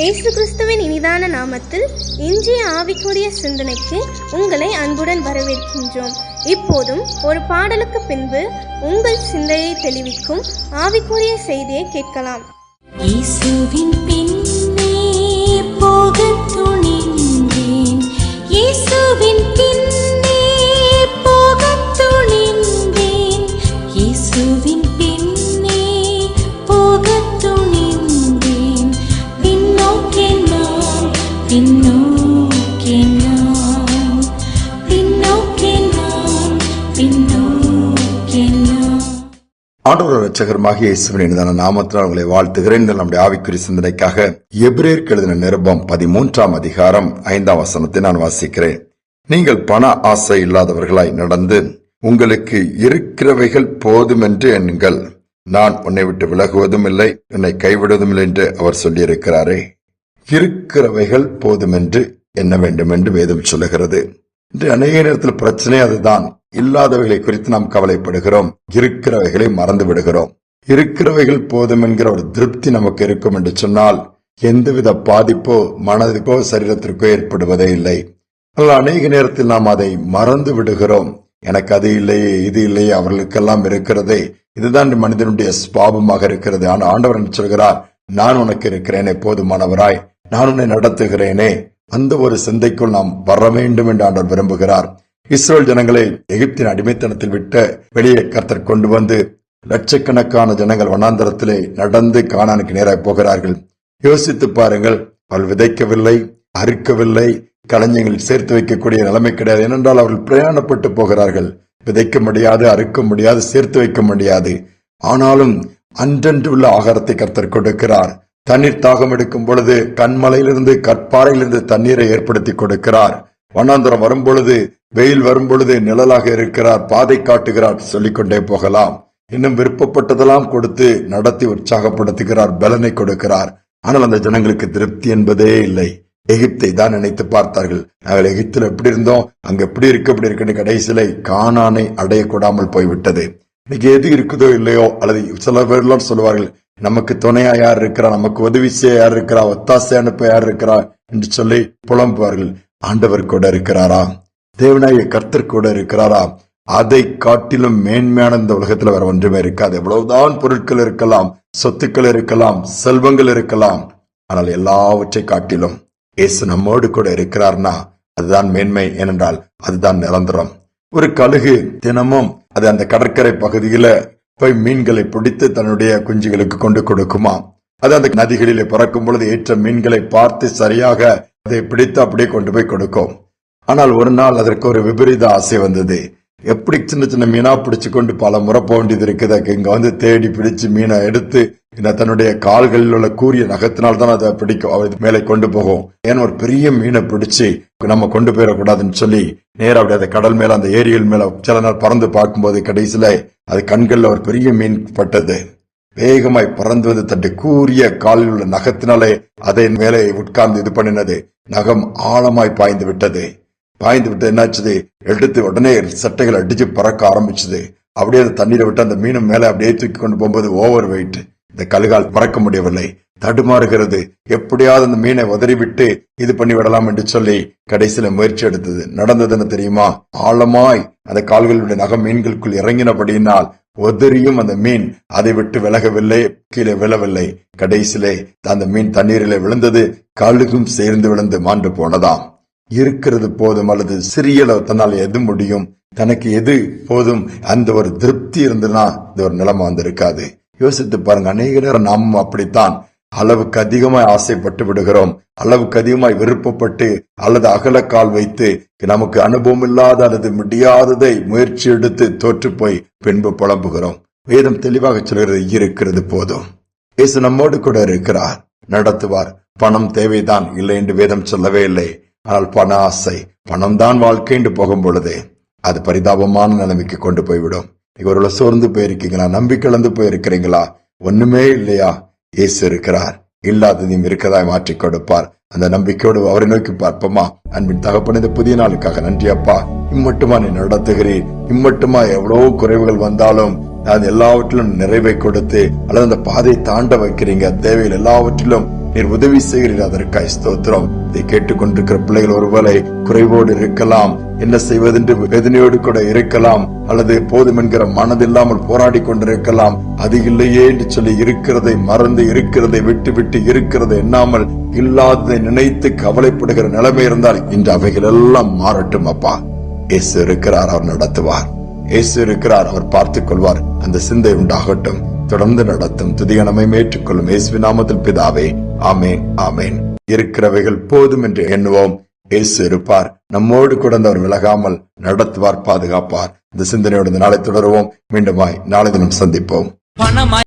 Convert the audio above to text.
இயேசு கிறிஸ்துவின் இனிதான நாமத்தில் இன்றைய ஆவிக்குரிய சிந்தனைக்கு உங்களை அன்புடன் வரவேற்கின்றோம். இப்போதும் ஒரு பாடலுக்கு பின்பு உங்கள் சிந்தையை தெளிவிக்கும் ஆவிக்குரிய செய்தியை கேட்கலாம். இயேசுவின் பின் ஆண்டவர் ரட்சகருமாகிய இயேசுவின் இனிதான நாமத்தினால் உங்களை வாழ்த்துகிறேன். நம்முடைய ஆவிக்குறி சிந்தனைக்காக எபிரேற்கு எழுதின நிருபம் பதிமூன்றாம் அதிகாரம் ஐந்தாம் வசனத்தை நான் வாசிக்கிறேன். நீங்கள் பண ஆசை இல்லாதவர்களாய் நடந்து உங்களுக்கு இருக்கிறவைகள் போதுமென்று எண்ணுங்கள். நான் உன்னை விட்டு விலகுவதும் இல்லை உன்னை கைவிடுவதும் இல்லை என்று அவர் சொல்லியிருக்கிறாரே. இருக்கிறவைகள் போதுமென்று எண்ண வேண்டும் என்று வேதம் சொல்லுகிறது. இன்று அநேக நேரத்தில் பிரச்சனை அதுதான். இல்லாதவைகளை குறித்து நாம் கவலைப்படுகிறோம். இருக்கிறவைகளை மறந்து விடுகிறோம். இருக்கிறவைகள் போதும் என்கிற ஒரு திருப்தி நமக்கு இருக்கும் என்று சொன்னால் எந்தவித பாதிப்போ மனதுக்கோ சரீரத்திற்கோ ஏற்படுவதே இல்லை. ஆனால் அநேக நேரத்தில் நாம் அதை மறந்து விடுகிறோம். எனக்கு அது இல்லையே இது இல்லையே அவர்களுக்கெல்லாம் இருக்கிறதே. இதுதான் மனிதனுடைய சுவாபமாக இருக்கிறது. ஆனால் ஆண்டவர் சொல்கிறார்? நான் உனக்கு இருக்கிறேனே போதுமானவராய். நான் உன்னை நடத்துகிறேனே. அந்த ஒரு சிந்தைக்குள் நாம் வர வேண்டும் என்று ஆண்டவர் விரும்புகிறார். இஸ்ரேல் ஜனங்களை எகிப்தின் அடிமைத்தனத்தில் விட்ட வெளியே கர்த்தர் கொண்டு வந்து லட்சக்கணக்கான ஜனங்கள் வனாந்தரத்திலே நடந்து காணானுக்கு நேராக போகிறார்கள். யோசித்து பாருங்கள் அவள் விதைக்கவில்லை அறுக்கவில்லை களஞ்சியங்களில் சேர்த்து வைக்கக்கூடிய நிலைமை கிடையாது. ஏனென்றால் அவர்கள் பிரயாணப்பட்டு போகிறார்கள். விதைக்க முடியாது அறுக்க முடியாது சேர்த்து வைக்க முடியாது. ஆனாலும் அன்றன்று உள்ள ஆகாரத்தை கர்த்தர் கொடுக்கிறார். தண்ணீர் தாகம் எடுக்கும் பொழுது கண்மலையிலிருந்து கற்பாறையிலிருந்து தண்ணீரை ஏற்படுத்தி கொடுக்கிறார். வண்ணாந்தரம் வரும் பொழுது வெயில் வரும் பொழுது நிழலாக இருக்கிறார் பாதை காட்டுகிறார் சொல்லிக்கொண்டே போகலாம். இன்னும் விருப்பப்பட்டதெல்லாம் கொடுத்து நடத்தி உற்சாகப்படுத்துகிறார் பலனை கொடுக்கிறார். ஆனால் அந்த ஜனங்களுக்கு திருப்தி என்பதே இல்லை. எகிப்தை தான் நினைத்து பார்த்தார்கள். நாங்கள் எகிப்தில் எப்படி இருந்தோம் அங்க எப்படி இருக்கு எப்படி இருக்குன்னு கடைசியில காணானை அடையக்கூடாமல் போய்விட்டது. இன்னைக்கு எது இருக்குதோ இல்லையோ அல்லது சில பேர்லாம் சொல்லுவார்கள் நமக்கு துணையா யார் இருக்கிறா? நமக்கு உதவி செய்ய யார் இருக்கிறா? ஒத்தாசை அனுப்ப யார் இருக்கிறா? என்று சொல்லி புலம்புவார்கள். ஆண்டவர் கூட இருக்கிறாரா? தேவனாய கர்த்தர் கூட இருக்கிறாரா? அதை காட்டிலும் மேன்மையான இந்த உலகத்துல வேற ஒன்றுமே இருக்காது. எவ்வளவுதான் பொருட்கள் இருக்கலாம் சொத்துக்கள் இருக்கலாம் செல்வங்கள் இருக்கலாம் ஆனால் எல்லாவற்றை காட்டிலும் இயேசு நம்மோடு கூட இருக்கிறார்னா அதுதான் மேன்மை ஏனென்றால் அதுதான் நிரந்தரம். ஒரு கழுகு தினமும் அது அந்த கடற்கரை பகுதியில போய் மீன்களை பிடித்து தன்னுடைய குஞ்சுகளுக்கு கொண்டு கொடுக்குமா? அது அந்த நதிகளிலே பறக்கும் பொழுது ஏற்ற மீன்களை பார்த்து சரியாக அதை பிடித்து அப்படியே கொண்டு போய் கொடுக்கும். ஆனால் ஒரு நாள் அதற்கு ஒரு விபரீத ஆசை வந்தது. எப்படி சின்ன சின்ன மீனா பிடிச்சு கொண்டு பல முறை போக வேண்டியது இருக்குது இங்க வந்து தேடி பிடிச்சு மீனை எடுத்து இந்த தன்னுடைய கால்களில் உள்ள கூறிய நகத்தினால் தான் அதை பிடிக்கும். அவர் மேலே கொண்டு போகும். ஏன்னா ஒரு பெரிய மீனை பிடிச்சு நம்ம கொண்டு போயிடக்கூடாதுன்னு சொல்லி நேரா அப்படி அந்த கடல் மேல அந்த ஏரியல் மேல சில நாள் பறந்து பார்க்கும்போது கடைசியில அது கண்களில் ஒரு பெரிய மீன் பட்டது. வேகமாய் பறந்து வந்து தன்னுடைய கூரிய காலில் உள்ள நகத்தினாலே அதை மேலே உட்கார்ந்து இது பண்ணினது. நகம் ஆழமாய் பாய்ந்து விட்டது. பாய்ந்து விட்டு என்னாச்சுது? எடுத்து உடனே சட்டைகள் அடிச்சு பறக்க ஆரம்பிச்சது. அப்படியே அந்த தண்ணீரை விட்டு அந்த மீனும் மேலே அப்படியே தூக்கி கொண்டு போகும்போது ஓவர் வெயிட் இந்த கழுகால் பறக்க முடியவில்லை. தடுமாறுகிறது. எப்படியாவது அந்த மீனை உதறிவிட்டு இது பண்ணி விடலாம் என்று சொல்லி கடைசியில முயற்சி எடுத்தது. நடந்ததுன்னு தெரியுமா? ஆழமாய் அந்த கால்களுடைய நகம் மீன்களுக்குள் இறங்கினபடியினால் உதறியும் அந்த மீன் அதை விட்டு விலகவில்லை கீழே விழவில்லை. கடைசியிலே அந்த மீன் தண்ணீரிலே விழுந்தது கழுகும் சேர்ந்து விழுந்து மாண்டு போனதாம். இருக்கிறது போதும் அல்லது சிறிய அளவு தன்னால் எது முடியும்? தனக்கு எது போதும்? அந்த ஒரு திருப்தி இருந்ததுன்னா இந்த ஒரு நிலைமை வந்து இருக்காது யோசித்து பாருங்க அநேக நேரம் நாமும் அப்படித்தான் அளவுக்கு அதிகமாய் ஆசைப்பட்டு விடுகிறோம். அளவுக்கு அதிகமாய் விருப்பப்பட்டு அல்லது அகலக்கால் வைத்து நமக்கு அனுபவம் இல்லாத அல்லது முடியாததை முயற்சி எடுத்து தோற்று போய் பின்பு புலம்புகிறோம். வேதம் தெளிவாக சொல்கிறது இருக்கிறது போதும். இயேசு நம்மோடு கூட இருக்கிறார் நடத்துவார். பணம் தேவைதான் இல்லை என்று வேதம் சொல்லவே இல்லை. ஆனால் பண ஆசை பணம் தான் வாழ்க்கை என்று போகும் பொழுது அது பரிதாபமான நிலைமைக்கு கொண்டு போய்விடும். நீங்க ஒருவேளை சோர்ந்து போயிருக்கீங்களா? நம்பிக்கை கலந்து போயிருக்கிறீங்களா? ஒண்ணுமே இல்லையா? இயேசு இருக்கிறார். இல்லாததையும் இருக்கதாய் மாற்றி கொடுப்பார். அந்த நம்பிக்கையோடு அவரை நோக்கி பார்ப்போமா? அன்பின் தகப்பன் இந்த புதிய நாளுக்காக நன்றி அப்பா. இம்மட்டுமா நீ நடத்துகிறேன் இம்மட்டுமா எவ்வளவு குறைவுகள் வந்தாலும் நான் எல்லாவற்றிலும் நிறைவை கொடுத்து அல்லது அந்த பாதை தாண்ட வைக்கிறீங்க. தேவையில் எல்லாவற்றிலும் நீர் உதவி செய்கிறீர். அதற்காய் ஸ்தோத்திரம். இதை கேட்டுக்கொண்டிருக்கிற பிள்ளைகள் ஒருவேளை குறைவோடு இருக்கலாம். என்ன செய்வதென்று வேதனையோடு கூட இருக்கலாம் அல்லது போதும் என்கிற மனதில்லாமல் போராடி கொண்டிருக்கலாம். அது இல்லையே என்று சொல்லி இருக்கிறதை மறந்து இருக்கிறதை விட்டு விட்டு இருக்கிறதை எண்ணாமல் இல்லாததை நினைத்து கவலைப்படுகிற நிலைமை இருந்தால் இன்று அவைகள் எல்லாம் மாறட்டும் அப்பா. இயேசு இருக்கிறார் அவர் நடத்துவார். இயேசு இருக்கிறார் அவர் பார்த்துக் கொள்வார். அந்த சிந்தை உண்டாகட்டும். தொடர்ந்து நடத்தும் துதியனமை ஏற்றுக்கொள்ளும் இயேசு நாமத்தில் பிதாவே. ஆமேன் ஆமேன். இருக்கிறவைகள் போதும் என்று எண்ணுவோம். இயேசு இருப்பார். நம்மோடு கூட அவர் விலகாமல் நடத்துவார் பாதுகாப்பார். இந்த சிந்தனையோடு இந்த நாளை தொடருவோம். மீண்டுமாய் நாளை தினம் சந்திப்போம்.